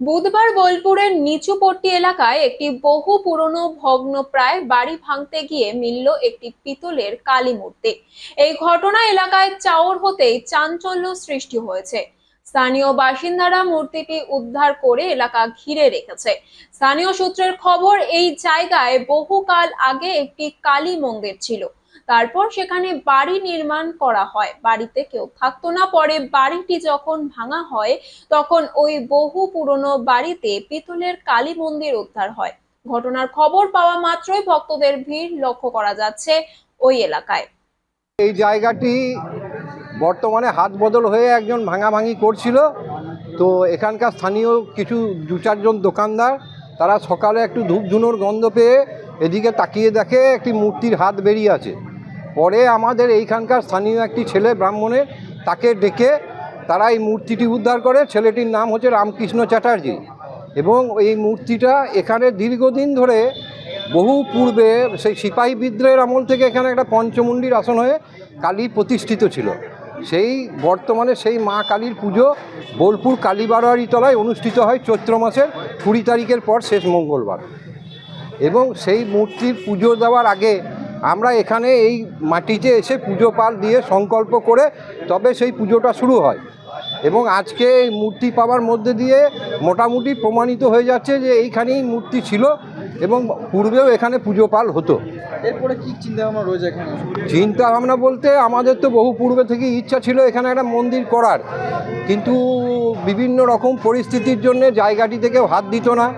বুধবার বোলপুরের নিচুপট্টি এলাকায় একটি বহু পুরনো ভগ্নপ্রায় বাড়ি ভাঙতে গিয়ে মিলল একটি পিতলের কালী মূর্তি। এই ঘটনা এলাকায় চাওর হতেই চাঞ্চল্য সৃষ্টি হয়েছে। স্থানীয় বাসিন্দারা মূর্তিটি উদ্ধার করে এলাকা ঘিরে রেখেছে। স্থানীয় সূত্রের খবর, এই জায়গায় বহুকাল আগে একটি কালী মন্দির ছিল। তারপর সেখানে বাড়ি নির্মাণ করা হয়। বাড়িতে কেউ থাকতো না। পরে বাড়িটি যখন ভাঙা হয়, তখন ওই বহু পুরনো বাড়িতে পিতলের কালী মন্দির উদ্ধার হয়। ঘটনার খবর পাওয়া মাত্রই ভক্তদের ভিড় লক্ষ্য করা যাচ্ছে ওই এলাকায়। এই জায়গাটি বর্তমানে হাত বদল হয়ে একজন ভাঙাভাঙি করছিল। তো এখানকার স্থানীয় কিছু দু চারজন দোকানদার, তারা সকালে একটু ধূপ ধুনোর গন্ধ পেয়ে এদিকে তাকিয়ে দেখে একটি মূর্তির হাত বেরিয়ে আছে। পরে আমাদের এইখানকার স্থানীয় একটি ছেলে ব্রাহ্মণের তাকে ডেকে তারা এই মূর্তিটি উদ্ধার করে। ছেলেটির নাম হচ্ছে রামকৃষ্ণ চ্যাটার্জি এবং এই মূর্তিটা এখানে দীর্ঘদিন ধরে বহু পূর্বে সেই সিপাহী বিদ্রোহের আমল থেকে এখানে একটা পঞ্চমুণ্ডির আসন হয়ে কালী প্রতিষ্ঠিত ছিল। সেই বর্তমানে সেই মা কালীর পুজো বোলপুর কালীবাড়ারি তলায় অনুষ্ঠিত হয় চৈত্র মাসের কুড়ি তারিখের পর শেষ মঙ্গলবার। এবং সেই মূর্তির পুজো দেওয়ার আগে আমরা এখানে এই মাটিতে এসে পুজো পাল দিয়ে সংকল্প করে তবে সেই পুজোটা শুরু হয়। এবং আজকে এই মূর্তি পাওয়ার মধ্যে দিয়ে মোটামুটি প্রমাণিত হয়ে যাচ্ছে যে এইখানেই মূর্তি ছিল এবং পূর্বেও এখানে পুজো পাল হতো। এরপরে কি চিন্তা ভাবনা রয়েছে এখানে? চিন্তা ভাবনা বলতে আমাদের তো বহু পূর্বে থেকেই ইচ্ছা ছিল এখানে একটা মন্দির করার। কিন্তু বিভিন্ন রকম পরিস্থিতির জন্য জায়গাটি থেকে হাত দিত না।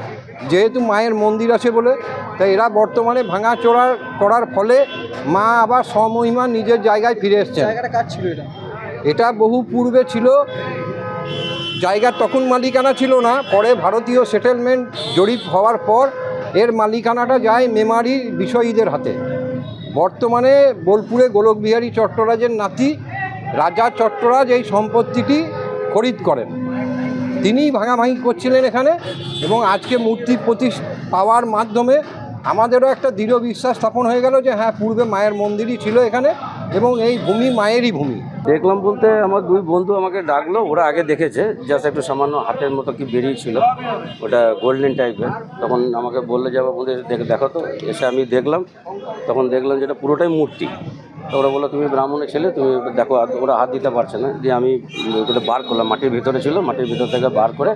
যেহেতু মায়ের মন্দির আছে বলে তাই এরা বর্তমানে ভাঙা চোরার করার ফলে মা আবার স্বমহিমা নিজের জায়গায় ফিরে এসছেন। জায়গাটা কাজ ছিল এটা? এটা বহু পূর্বে ছিল জায়গার তখন মালিকানা ছিল না পরে ভারতীয় সেটেলমেন্ট জরিপ হওয়ার পর এর মালিকানাটা যায় মেমারির বিষয়ীদের হাতে। বর্তমানে বোলপুরে গোলকবিহারী চট্টরাজের নাতি রাজা চট্টরাজ এই সম্পত্তিটি খরিদ করেন। তিনিই ভাঙাভাঙি করছিলেন এখানে এবং আজকে মূর্তি প্রতি পাওয়ার মাধ্যমে আমাদেরও একটা দৃঢ় বিশ্বাস স্থাপন হয়ে গেল যে হ্যাঁ পূর্বে মায়ের মন্দিরই ছিল এখানে এবং এই ভূমি মায়েরই ভূমি। দেখলাম বলতে আমার দুই বন্ধু আমাকে ডাকলো, ওরা আগে দেখেছে জাস্ট একটু সামান্য হাতের মতো কি বেরিয়েছিল ওটা গোল্ডেন টাইপের তখন আমাকে বললে যাব দেখে দেখো তো। এসে আমি দেখলাম, তখন দেখলাম যেটা পুরোটাই মূর্তি। তো ওরা বলল তুমি ব্রাহ্মণের ছেলে তুমি দেখো ওরা হাত দিতে পারছে না। দিয়ে আমি ওটা বার করলাম মাটির ভিতরে ছিল মাটির ভিতর থেকে বার করে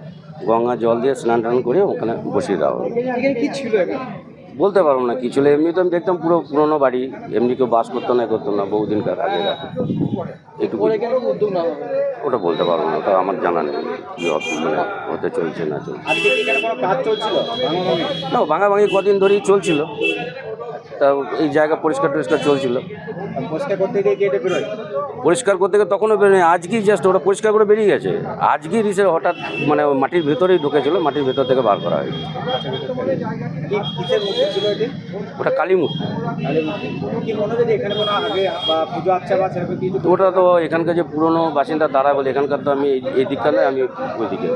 গঙ্গা জল দিয়ে স্নান টান করে ওখানে বসিয়ে দেওয়া। কি ছিল বলতে পারব না কি ছিল? এমনি তো আমি দেখতাম পুরো পুরোনো বাড়ি এমনি কেউ বাস করতো না করতো না বহুদিনকার আগে একটু ওটা বলতে পারব না ওটা আমার জানা নেই কি মানে হতে চলছে না চলছে। না ভাঙাভাঙি কদিন ধরেই চলছিল। তা এই জায়গা পরিষ্কার টরিষ্কার চলছিল। পরিষ্কার করতে গিয়ে কেটে বেরোয়? পরিষ্কার করতে গিয়ে তখনও বেরোয় আজকেই জাস্ট ওটা পরিষ্কার করে বেরিয়ে গেছে। আজকেই রিসে হঠাৎ মানে মাটির ভেতরেই ঢুকেছিল মাটির ভেতর থেকে বার করা এটি? ওটা কালী মূর্তি। কালী মূর্তি। কি হচ্ছে যে এখানে কোনো আগে বা পুজো আচ্ছা ওটা তো এখানকার যে পুরনো বাসিন্দা তারা বলে এখানকার তো আমি এই- নয় আমি ওই দিকে।